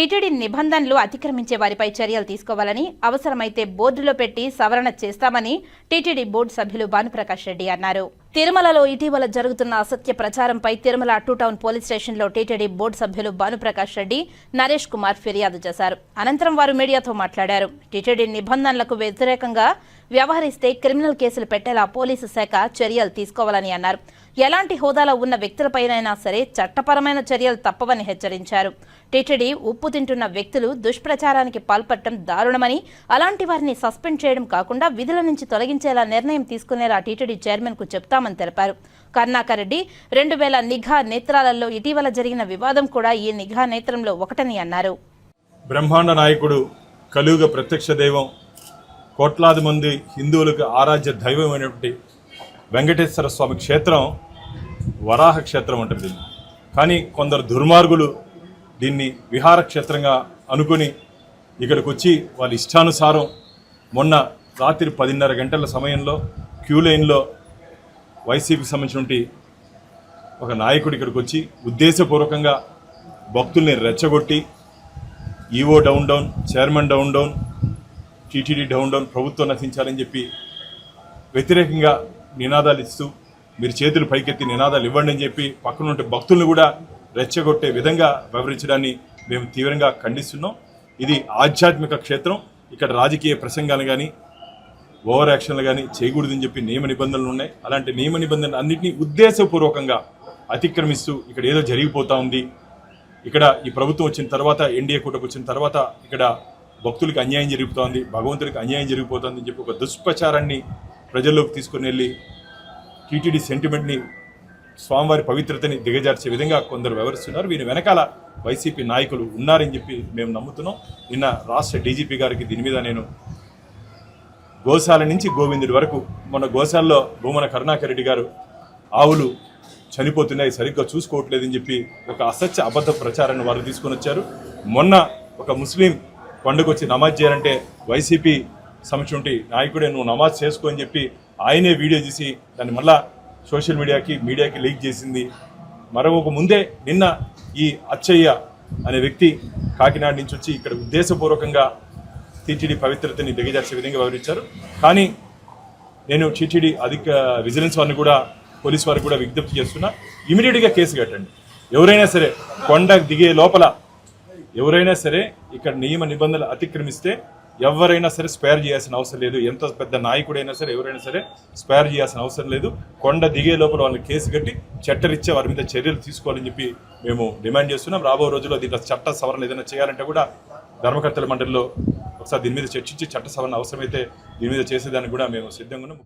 TTD నిబంధనలు అతిక్రమించే వారిపై చర్యలు తీసుకోవాలని అవసరమైతే బోర్డులో పెట్టి సవరణ చేస్తామని టీటీడీ బోర్డు సభ్యులు భానుప్రకాష్ రెడ్డి అన్నారు. తిరుమలలో ఇటీవల జరుగుతున్న అసత్య ప్రచారంపై తిరుమల టూ టౌన్ పోలీస్ స్టేషన్లో టీటీడీ బోర్డు సభ్యులు భానుప్రకాష్ రెడ్డి నరేష్ కుమార్ ఫిర్యాదు చేశారు. అనంతరం వారు మీడియాతో మాట్లాడారు. టీటీడీ నిబంధనలకు వ్యతిరేకంగా వ్యవహరిస్తే క్రిమినల్ కేసులు పెట్టేలా పోలీసు శాఖ చర్యలు తీసుకోవాలని అన్నారు. ఎలాంటి హోదాలో ఉన్న వ్యక్తులపైనైనా సరే చట్టపరమైన చర్యలు తప్పవని హెచ్చరించారు. టీటీడీ ఉప్పు తింటున్న వ్యక్తులు దుష్ప్రచారానికి పాల్పడటం దారుణమని అలాంటి వారిని సస్పెండ్ చేయడం కాకుండా విధుల నుంచి తొలగించేలా నిర్ణయం తీసుకునేలా టీటీడీ చైర్మన్కు చెప్తా చెప్తామని తెలిపారు. కర్ణాకర్ రెడ్డి రెండు వేల నిఘా నేత్రాలలో ఇటీవల జరిగిన వివాదం కూడా ఈ నిఘా నేత్రంలో ఒకటని అన్నారు. బ్రహ్మాండ నాయకుడు కలియుగ ప్రత్యక్ష దైవం కోట్లాది మంది హిందువులకు ఆరాధ్య దైవం అయినటువంటి వెంకటేశ్వర స్వామి క్షేత్రం వరాహ క్షేత్రం అంటారు దీన్ని. కానీ కొందరు దుర్మార్గులు దీన్ని విహార క్షేత్రంగా అనుకుని ఇక్కడికి వచ్చి వాళ్ళ ఇష్టానుసారం మొన్న రాత్రి పదిన్నర గంటల సమయంలో క్యూ లైన్లో వైసీపీకి సంబంధించినటువంటి ఒక నాయకుడు ఇక్కడికి వచ్చి ఉద్దేశపూర్వకంగా భక్తుల్ని రెచ్చగొట్టి EO down down chairman down down TTD down down ప్రభుత్వం నశించాలని చెప్పి వ్యతిరేకంగా నినాదాలు ఇస్తూ మీరు చేతులు పైకెత్తి నినాదాలు ఇవ్వండి అని చెప్పి పక్కన ఉంటే భక్తులను కూడా రెచ్చగొట్టే విధంగా వ్యవహరించడాన్ని మేము తీవ్రంగా ఖండిస్తున్నాం. ఇది ఆధ్యాత్మిక క్షేత్రం. ఇక్కడ రాజకీయ ప్రసంగాలు కానీ ఓవర్ యాక్షన్లు కానీ చేయకూడదని చెప్పి నియమ నిబంధనలు ఉన్నాయి. అలాంటి నియమ నిబంధనలు అన్నింటినీ ఉద్దేశపూర్వకంగా అతిక్రమిస్తూ ఇక్కడ ఏదో జరిగిపోతా ఉంది. ఇక్కడ ఈ ప్రభుత్వం వచ్చిన తర్వాత ఎన్డీఏ కూటమి వచ్చిన తర్వాత ఇక్కడ భక్తులకు అన్యాయం జరుగుతోంది భగవంతుడికి అన్యాయం జరిగిపోతుంది అని చెప్పి ఒక దుష్ప్రచారాన్ని ప్రజల్లోకి తీసుకుని వెళ్ళి టీటీడీ సెంటిమెంట్ని స్వామివారి పవిత్రతని దిగజార్చే విధంగా కొందరు వ్యవహరిస్తున్నారు. వీరి వెనకాల వైసీపీ నాయకులు ఉన్నారని చెప్పి మేము నమ్ముతున్నాం. నిన్న రాష్ట్ర డీజీపీ గారికి దీని మీద నేను గోశాల నుంచి గోవిందుడి వరకు. మన గోశాలలో భూమన కరుణాకర్ రెడ్డి గారు ఆవులు చనిపోతున్నాయి సరిగ్గా చూసుకోవట్లేదని చెప్పి ఒక అసత్య అబద్ధ ప్రచారాన్ని వారు తీసుకొని వచ్చారు. మొన్న ఒక ముస్లిం పండుగ వచ్చి నమాజ్ చేయాలంటే వైసీపీ సంబంధించి నాయకుడే నువ్వు నమాజ్ చేసుకో అని చెప్పి ఆయనే వీడియో తీసి దాన్ని మళ్ళా సోషల్ మీడియాకి మీడియాకి లీక్ చేసింది. మరొక ముందే నిన్న ఈ అచ్చయ్య అనే వ్యక్తి కాకినాడ నుంచి వచ్చి ఇక్కడ ఉద్దేశపూర్వకంగా టీటీడీ పవిత్రతని దిగజార్చే విధంగా వివరించారు. కానీ నేను టీటీడీ అధిక విజిలెన్స్ వారిని కూడా పోలీస్ వారికి కూడా విజ్ఞప్తి చేస్తున్నా ఇమీడియట్గా కేసు కట్టండి. ఎవరైనా సరే కొండ దిగే లోపల ఎవరైనా సరే ఇక్కడ నియమ నిబంధనలు అతిక్రమిస్తే ఎవరైనా సరే స్పేర్ చేయాల్సిన అవసరం లేదు. ఎంత పెద్ద నాయకుడైనా సరే ఎవరైనా సరే స్పేర్ చేయాల్సిన అవసరం లేదు. కొండ దిగే లోపల వాళ్ళని కేసు కట్టి చట్టరిచ్చే వారి మీద చర్యలు తీసుకోవాలని చెప్పి మేము డిమాండ్ చేస్తున్నాం. రాబో రోజుల్లో దీంట్లో చట్ట సవరణ ఏదైనా చేయాలంటే కూడా ధర్మకర్తల మండలిలో ఒకసారి దీని మీద చర్చించి చట్ట సవరణ అవసరమైతే దీని మీద చేసేదానికి కూడా మేము సిద్ధంగా